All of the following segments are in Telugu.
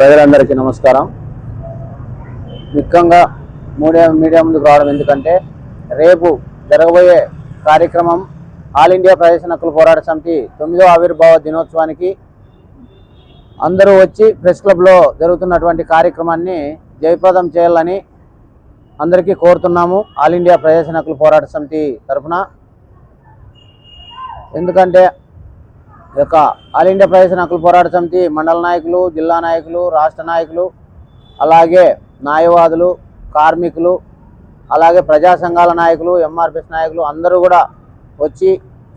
ప్రజలందరికీ నమస్కారం. ముఖ్యంగా మీడియా మీడియా ముందుకు రావడం ఎందుకంటే రేపు జరగబోయే కార్యక్రమం ఆల్ ఇండియా ప్రవేశ హక్కుల పోరాట సమితి తొమ్మిదో ఆవిర్భావ దినోత్సవానికి అందరూ వచ్చి ప్రెస్ క్లబ్లో జరుగుతున్నటువంటి కార్యక్రమాన్ని జయప్రదం చేయాలని అందరికీ కోరుతున్నాము ఆల్ ఇండియా ప్రవేశ హక్కుల పోరాట సమితి తరఫున. ఎందుకంటే యొక్క ఆల్ ఇండియా ప్రవేశ హక్కుల పోరాట సమితి మండల నాయకులు జిల్లా నాయకులు రాష్ట్ర నాయకులు అలాగే న్యాయవాదులు కార్మికులు అలాగే ప్రజా సంఘాల నాయకులు ఎంఆర్పిఎస్ నాయకులు అందరూ కూడా వచ్చి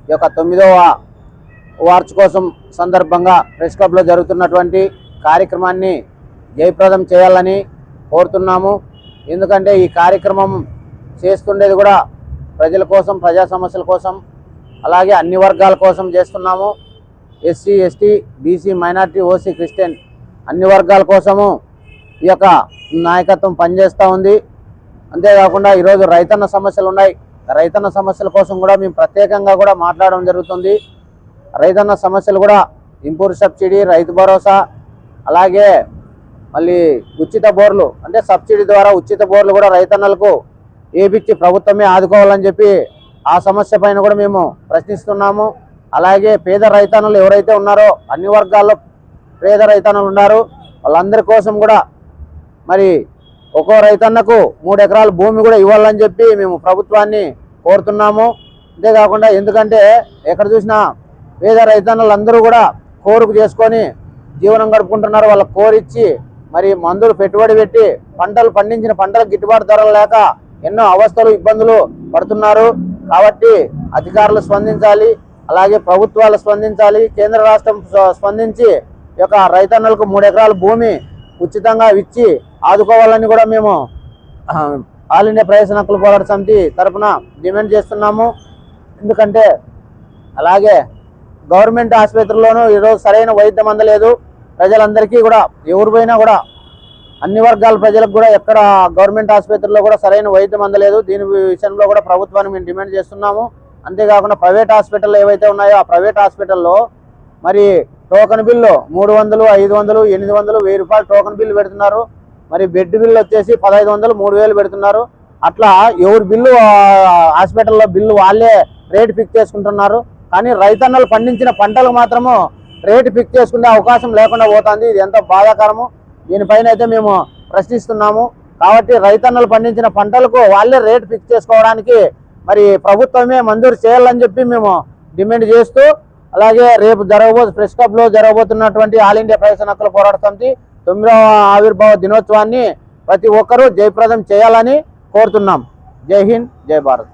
ఈ యొక్క తొమ్మిదవ వార్చ్ కోసం సందర్భంగా ప్రెస్ క్లబ్లో జరుగుతున్నటువంటి కార్యక్రమాన్ని జయప్రదం చేయాలని కోరుతున్నాము. ఎందుకంటే ఈ కార్యక్రమం చేస్తుండేది కూడా ప్రజల కోసం ప్రజా సమస్యల కోసం అలాగే అన్ని వర్గాల కోసం చేస్తున్నాము. SC ST BC minority OC Christian అన్ని వర్గాల కోసము ఈ యొక్క నాయకత్వం పనిచేస్తూ ఉంది. అంతేకాకుండా ఈరోజు రైతన్న సమస్యలు ఉన్నాయి. రైతన్న సమస్యల కోసం కూడా మేము ప్రత్యేకంగా కూడా మాట్లాడడం జరుగుతుంది. రైతన్న సమస్యలు కూడా ఇంపూర్ సబ్సిడీ రైతు భరోసా అలాగే మళ్ళీ ఉచిత బోర్లు అంటే సబ్సిడీ ద్వారా ఉచిత బోర్లు కూడా రైతన్నలకు ఏపిచ్చి ప్రభుత్వమే ఆదుకోవాలని చెప్పి ఆ సమస్య పైన కూడా మేము ప్రశ్నిస్తున్నాము. అలాగే పేద రైతన్నులు ఎవరైతే ఉన్నారో అన్ని వర్గాల్లో పేద రైతన్నులు ఉన్నారు వాళ్ళందరి కోసం కూడా మరి ఒక్కో రైతన్నకు మూడు ఎకరాల భూమి కూడా ఇవ్వాలని చెప్పి మేము ప్రభుత్వాన్ని కోరుతున్నాము. అంతేకాకుండా ఎందుకంటే ఎక్కడ చూసినా పేద రైతన్నులు అందరూ కూడా కోరుకు చేసుకొని జీవనం గడుపుకుంటున్నారు. వాళ్ళ కోరిచ్చి మరి మందులు పెట్టుబడి పెట్టి పంటలు పండించిన పంటలకు గిట్టుబాటు ధరలు లేక ఎన్నో అవస్థలు ఇబ్బందులు పడుతున్నారు. కాబట్టి అధికారులు స్పందించాలి. అలాగే ప్రభుత్వాలు స్పందించాలి కేంద్ర రాష్ట్రం స్పందించి యొక్క రైతన్నలకు మూడు ఎకరాల భూమి ఉచితంగా ఇచ్చి ఆదుకోవాలని కూడా మేము ఆల్ ఇండియా ప్రవేశ హక్కుల పోరాట సమితి తరపున డిమాండ్ చేస్తున్నాము. ఎందుకంటే అలాగే గవర్నమెంట్ ఆసుపత్రిలోనూ ఈరోజు సరైన వైద్యం అందలేదు. ప్రజలందరికీ కూడా ఎవరు పోయినా కూడా అన్ని వర్గాల ప్రజలకు కూడా ఎక్కడ గవర్నమెంట్ ఆసుపత్రిలో కూడా సరైన వైద్యం అందలేదు. దీని విషయంలో కూడా ప్రభుత్వాన్ని మేము డిమాండ్ చేస్తున్నాము. అంతేకాకుండా ప్రైవేట్ హాస్పిటల్ ఏవైతే ఉన్నాయో ఆ ప్రైవేట్ హాస్పిటల్లో మరి టోకెన్ బిల్లు మూడు వందలు ఐదు వందలు ఎనిమిది వందలు వెయ్యి రూపాయలు టోకెన్ బిల్లు పెడుతున్నారు. మరి బెడ్ బిల్లు వచ్చేసి పదహైదు వందలు మూడు వేలు పెడుతున్నారు. అట్లా ఎవరి బిల్లు హాస్పిటల్లో బిల్లు వాళ్ళే రేటు ఫిక్స్ చేసుకుంటున్నారు. కానీ రైతన్నలు పండించిన పంటలకు మాత్రము రేటు ఫిక్స్ చేసుకునే అవకాశం లేకుండా పోతుంది. ఇది ఎంతో బాధాకరము. దీనిపైన అయితే మేము ప్రశ్నిస్తున్నాము. కాబట్టి రైతన్నలు పండించిన పంటలకు వాళ్ళే రేటు ఫిక్స్ చేసుకోవడానికి మరి ప్రభుత్వమే మంజూరు చేయాలని చెప్పి మేము డిమాండ్ చేస్తూ అలాగే రేపు జరగబో ప్రెస్ క్లబ్లో జరగబోతున్నటువంటి ఆల్ ఇండియా ప్రవేశ హక్కుల పోరాట సమితి తొమ్మిదవ ఆవిర్భావ దినోత్సవాన్ని ప్రతి ఒక్కరూ జయప్రదం చేయాలని కోరుతున్నాం. జై హింద్ జై భారత్.